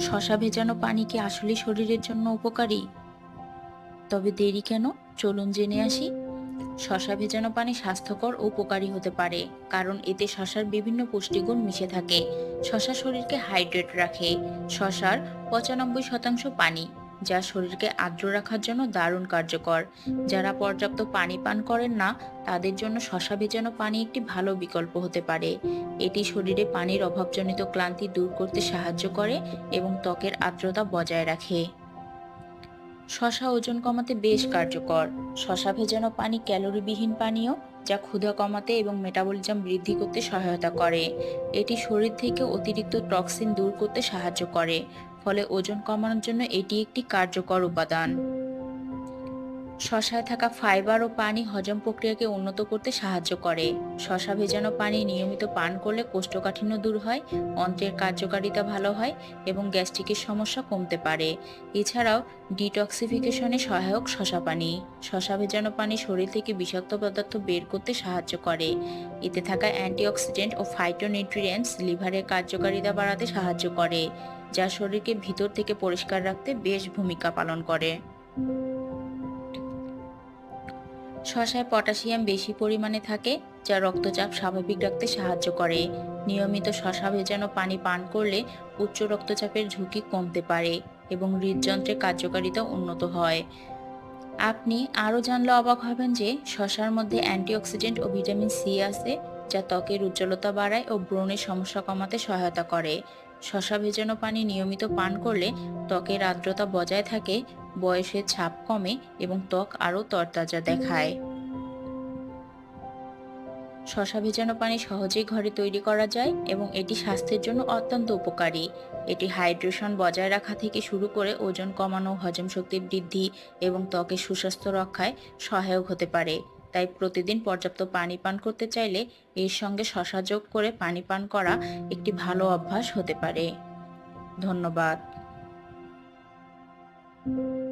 শশা ভেজানো পানি কি আসলে শরীরের জন্য উপকারী? তবে দেরি কেন? চলুন জেনে আসি। শশা ভেজানো পানি স্বাস্থ্যকর ও উপকারী হতে পারে, কারণ এতে শশার বিভিন্ন পুষ্টিগুণ মিশে থাকে। শশা শরীরকে হাইড্রেট রাখে। শশার পঁচানব্বই শতাংশ পানি। যা শরীরকে আর্দ্র রাখার জন্য দারুণ কার্যকর। যারা পর্যাপ্ত পানি পান করেন না, তাদের জন্য শশা ভেজানো পানি একটি ভালো বিকল্প হতে পারে। এটি শরীরে পানির অভাবজনিত ক্লান্তি দূর করতে সাহায্য করে এবং ত্বকের আর্দ্রতা বজায় রাখে। শশা ওজন কমাতে বেশ কার্যকর। শশা ভেজানো পানি ক্যালোরিবিহীন পানীয়, যা ক্ষুধা কমাতে এবং মেটাবলিজম বৃদ্ধি করতে সহায়তা করে। এটি শরীর থেকে অতিরিক্ত টক্সিন দূর করতে সাহায্য করে। ফলে ওজন কমানোর জন্য এটি একটি কার্যকর উপাদান। শশায় থাকা ফাইবার ও পানি হজম প্রক্রিয়াকে উন্নত করতে সাহায্য করে। শশা ভেজানো পানি নিয়মিত পান করলে কোষ্ঠকাঠিন্য দূর হয়, অন্ত্রের কার্যকারিতা ভালো হয় এবং গ্যাস্ট্রিকের সমস্যা কমতে পারে। এছাড়াও ডিটক্সিফিকেশনে সহায়ক শশা পানি। শশা ভেজানো পানি শরীর থেকে বিষাক্ত পদার্থ বের করতে সাহায্য করে। এতে থাকা অ্যান্টিঅক্সিডেন্ট ও ফাইটোনিউট্রিয়েন্টস লিভারের কার্যকারিতা বাড়াতে সাহায্য করে, যা শরীরকে ভিতর থেকে পরিষ্কার রাখতে বেশ ভূমিকা পালন করে। শশায় পটাশিয়াম বেশি পরিমাণে থাকে, যা রক্তচাপ স্বাভাবিক রাখতে সাহায্য করে। নিয়মিত শশা ভেজানো পানি পান করলে উচ্চ রক্তচাপের ঝুঁকি কমতে পারে এবং হৃদযন্ত্রের কার্যকারিতা উন্নত হয়। আপনি আরও জানলে অবাক হবেন যে, শশার মধ্যে অ্যান্টিঅক্সিডেন্ট ও ভিটামিন সি আছে, যা ত্বকের উজ্জ্বলতা বাড়ায় ও ব্রণের সমস্যা কমাতে সহায়তা করে। শশা ভেজানো পানি নিয়মিত পান করলে ত্বকের আর্দ্রতা বজায় থাকে বয়সের ছাপ কমে এবং ত্বক আরও তরতাজা দেখায়। শশা ভেজানো পানি সহজেই ঘরে তৈরি করা যায় এবং এটি স্বাস্থ্যের জন্য অত্যন্ত উপকারী। এটি হাইড্রেশন বজায় রাখা থেকে শুরু করে ওজন কমানো, হজম শক্তি বৃদ্ধি এবং ত্বকের সুস্বাস্থ্য রক্ষায় সহায়ক হতে পারে। তাই প্রতিদিন পর্যাপ্ত পানি পান করতে চাইলে এর সঙ্গে শশা যোগ করে পানি পান করা একটি ভালো অভ্যাস হতে পারে। ধন্যবাদ।